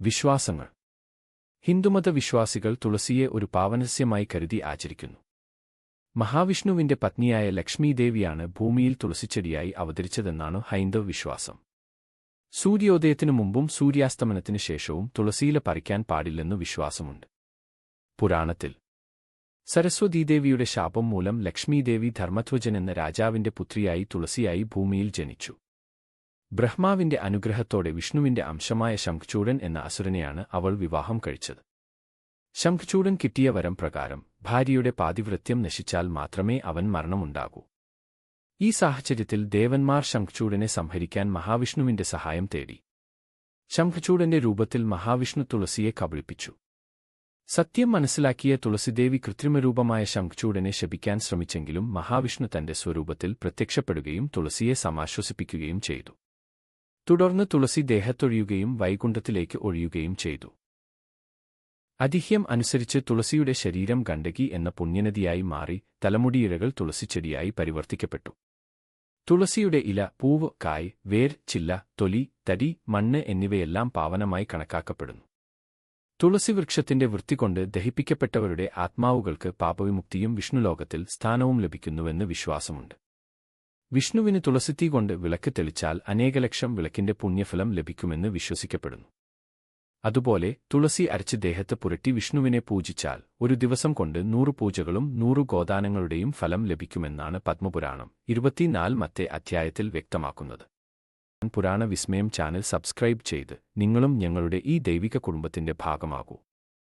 വിശ്വാസങ്ങൾ. ഹിന്ദുമത വിശ്വാസികൾ തുളസിയെ ഒരു പാവനസ്യമായി കരുതി ആചരിക്കുന്നു. മഹാവിഷ്ണുവിന്റെ പത്നിയായ ലക്ഷ്മീദേവിയാണ് ഭൂമിയിൽ തുളസിച്ചെടിയായി അവതരിച്ചതെന്നാണ് ഹൈന്ദവ വിശ്വാസം സൂര്യോദയത്തിനു മുമ്പും സൂര്യാസ്തമനത്തിനു ശേഷവും തുളസിയില പറിക്കാൻ പാടില്ലെന്നു വിശ്വാസമുണ്ട്. പുരാണത്തിൽ സരസ്വതീദേവിയുടെ ശാപം മൂലം ലക്ഷ്മീദേവി ധർമ്മധ്വജൻ എന്ന രാജാവിന്റെ പുത്രിയായി തുളസിയായി ഭൂമിയിൽ ജനിച്ചു. ബ്രഹ്മാവിന്റെ അനുഗ്രഹത്തോടെ വിഷ്ണുവിന്റെ അംശമായ ശംഖചൂടൻ എന്ന അസുരനെയാണ് അവൾ വിവാഹം കഴിച്ചത്. ശംഖചൂടൻ കിട്ടിയ വരം പ്രകാരം ഭാര്യയുടെ പാതിവൃത്യം നശിച്ചാൽ മാത്രമേ അവൻ മരണമുണ്ടാകൂ. ഈ സാഹചര്യത്തിൽ ദേവന്മാർ ശംഖചൂടനെ സംഹരിക്കാൻ മഹാവിഷ്ണുവിന്റെ സഹായം തേടി. ശംഖചൂടന്റെ രൂപത്തിൽ മഹാവിഷ്ണു തുളസിയെ കബളിപ്പിച്ചു. സത്യം മനസ്സിലാക്കിയ തുളസിദേവി കൃത്രിമരൂപമായ ശംഖചൂടനെ ശപിക്കാൻ ശ്രമിച്ചെങ്കിലും മഹാവിഷ്ണു തന്റെ സ്വരൂപത്തിൽ പ്രത്യക്ഷപ്പെടുകയും തുളസിയെ സമാശ്വസിപ്പിക്കുകയും ചെയ്തു. തുടർന്ന് തുളസി ദേഹത്തൊഴിയുകയും വൈകുണ്ഠത്തിലേക്ക് ഒഴിയുകയും ചെയ്തു. അതിഹ്യം അനുസരിച്ച് തുളസിയുടെ ശരീരം ഗണ്ഡകി എന്ന പുണ്യനദിയായി മാറി തലമുടിയിഴകൾ തുളസിച്ചെടിയായി പരിവർത്തിക്കപ്പെട്ടു. തുളസിയുടെ ഇല പൂവ് കായ് വേർ ചില്ല തൊലി തടി മണ്ണ് എന്നിവയെല്ലാം പാവനമായി കണക്കാക്കപ്പെടുന്നു. തുളസി വൃക്ഷത്തിന്റെ വൃത്തികൊണ്ട് ദഹിപ്പിക്കപ്പെട്ടവരുടെ ആത്മാവുകൾക്ക് പാപവിമുക്തിയും വിഷ്ണുലോകത്തിൽ സ്ഥാനവും ലഭിക്കുന്നുവെന്ന് വിശ്വാസമുണ്ട്. വിഷ്ണുവിന് തുളസിത്തീ കൊണ്ട് വിളക്ക് തെളിച്ചാൽ അനേകലക്ഷം വിളക്കിന്റെ പുണ്യഫലം ലഭിക്കുമെന്ന് വിശ്വസിക്കപ്പെടുന്നു. അതുപോലെ തുളസി അരച്ച് ദേഹത്ത് പുരട്ടി വിഷ്ണുവിനെ പൂജിച്ചാൽ ഒരു ദിവസം കൊണ്ട് നൂറു പൂജകളും നൂറു ഗോദാനങ്ങളുടെയും ഫലം ലഭിക്കുമെന്നാണ് പത്മപുരാണം ഇരുപത്തിനാല് മത്തെ അധ്യായത്തിൽ വ്യക്തമാക്കുന്നത്. പുരാണ വിസ്മയം ചാനൽ സബ്സ്ക്രൈബ് ചെയ്ത് നിങ്ങളും ഞങ്ങളുടെ ഈ ദൈവിക കുടുംബത്തിന്റെ ഭാഗമാകൂ.